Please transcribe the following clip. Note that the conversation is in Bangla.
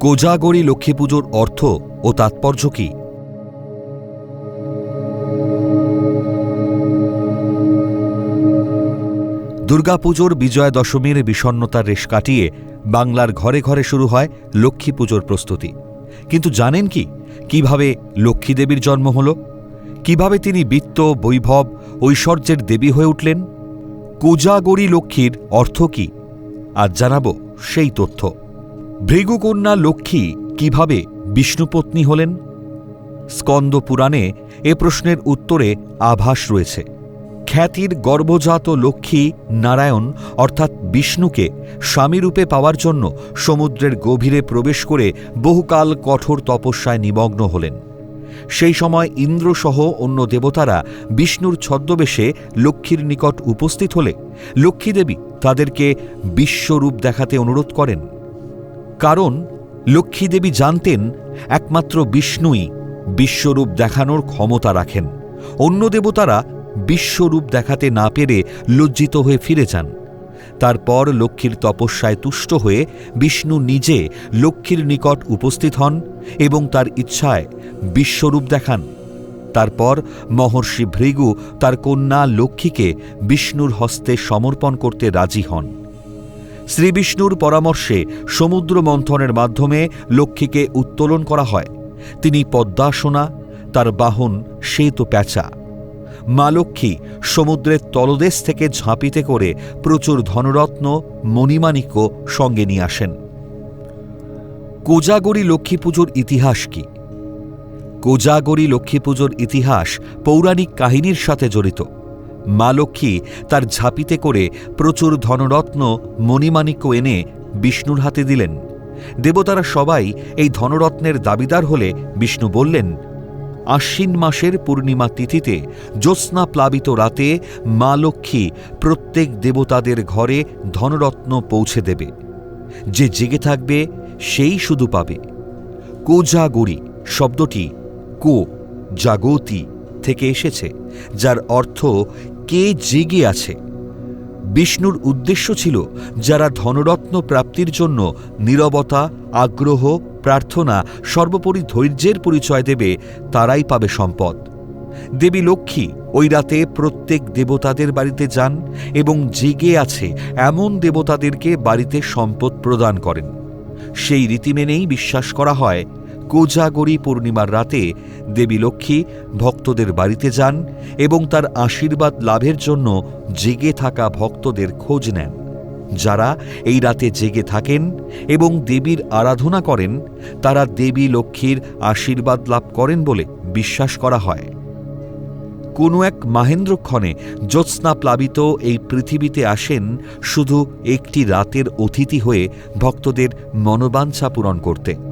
কোজাগরী লক্ষ্মী পুজোর অর্থ ও তাৎপর্য কী? দুর্গাপুজোর বিজয়া দশমীর বিষণ্নতার রেশ কাটিয়ে বাংলার ঘরে ঘরে শুরু হয় লক্ষ্মী পুজোর প্রস্তুতি। কিন্তু জানেন কি? কীভাবে লক্ষ্মী দেবীর জন্ম হল? কীভাবে তিনি বিত্ত, বৈভব, ঐশ্বর্যের দেবী হয়ে উঠলেন? কোজাগরী লক্ষ্মীর অর্থ কি? আজ জানাব সেই তথ্য। ভৃগুকন্যা লক্ষ্মী কীভাবে বিষ্ণুপত্নী হলেন? স্কন্দ পুরাণে এ প্রশ্নের উত্তরে আভাস রয়েছে। খ্যাতির গর্ভজাত লক্ষ্মী নারায়ণ, অর্থাৎ বিষ্ণুকে স্বামীরূপে পাওয়ার জন্য সমুদ্রের গভীরে প্রবেশ করে বহুকাল কঠোর তপস্যায় নিমগ্ন হলেন। সেই সময় ইন্দ্রসহ অন্য দেবতারা বিষ্ণুর ছদ্মবেশে লক্ষ্মীর নিকট উপস্থিত হলে লক্ষ্মীদেবী তাদেরকে বিশ্বরূপ দেখাতে অনুরোধ করেন। কারণ লক্ষ্মীদেবী জানতেন একমাত্র বিষ্ণুই বিশ্বরূপ দেখানোর ক্ষমতা রাখেন। অন্য দেবতারা বিশ্বরূপ দেখাতে না পেরে লজ্জিত হয়ে ফিরে যান। তারপর লক্ষ্মীর তপস্যায় তুষ্ট হয়ে বিষ্ণু নিজে লক্ষ্মীর নিকট উপস্থিত হন এবং তার ইচ্ছায় বিশ্বরূপ দেখান। তারপর মহর্ষি ভৃগু তার কন্যা লক্ষ্মীকে বিষ্ণুর হস্তে সমর্পণ করতে রাজি হন। শ্রীবিষ্ণুর পরামর্শে সমুদ্র মন্থনের মাধ্যমে লক্ষ্মীকে উত্তোলন করা হয়। তিনি পদ্মাসনা তার বাহন শ্বেত প্যাঁচা। মা লক্ষ্মী সমুদ্রের তলদেশ থেকে ঝাঁপিতে করে প্রচুর ধনরত্ন, মণিমাণিক্য সঙ্গে নিয়ে আসেন। কোজাগরী লক্ষ্মী পুজোর ইতিহাস কি? কোজাগরী লক্ষ্মী পুজোর ইতিহাস পৌরাণিক কাহিনীর সাথে জড়িত। মা লক্ষ্মী তার ঝাঁপিতে করে প্রচুর ধনরত্ন মণিমাণিক্য এনে বিষ্ণুর হাতে দিলেন। দেবতারা সবাই এই ধনরত্নের দাবিদার হলে বিষ্ণু বললেন, আশ্বিন মাসের পূর্ণিমা তিথিতে জ্যোৎস্না প্লাবিত রাতে মা লক্ষ্মী প্রত্যেক দেবতাদের ঘরে ধনরত্ন পৌঁছে দেবে। যে জেগে থাকবে, সেই শুধু পাবে। কোজাগরি শব্দটি কো, জাগতি, থেকে এসেছে, যার অর্থ কে জেগে আছে? বিষ্ণুর উদ্দেশ্য ছিল যারা ধনরত্ন প্রাপ্তির জন্য নীরবতা, আগ্রহ, প্রার্থনা, সর্বোপরি ধৈর্যের পরিচয় দেবে, তারাই পাবে সম্পদ। দেবী লক্ষ্মী ওই রাতে প্রত্যেক দেবতাদের বাড়িতে যান এবং জেগে আছে এমন দেবতাদেরকে বাড়িতে সম্পদ প্রদান করেন। সেই রীতি মেনেই বিশ্বাস করা হয় কোজাগরী পূর্ণিমার রাতে দেবী লক্ষ্মী ভক্তদের বাড়িতে যান এবং তার আশীর্বাদ লাভের জন্য জেগে থাকা ভক্তদের খোঁজ নেন। যারা এই রাতে জেগে থাকেন এবং দেবীর আরাধনা করেন, তারা দেবী লক্ষ্মীর আশীর্বাদ লাভ করেন বলে বিশ্বাস করা হয়। কোনো এক মাহেন্দ্রক্ষণে জ্যোৎস্না প্লাবিত এই পৃথিবীতে আসেন শুধু একটি রাতের অতিথি হয়ে ভক্তদের মনোবাঞ্ছা পূরণ করতে।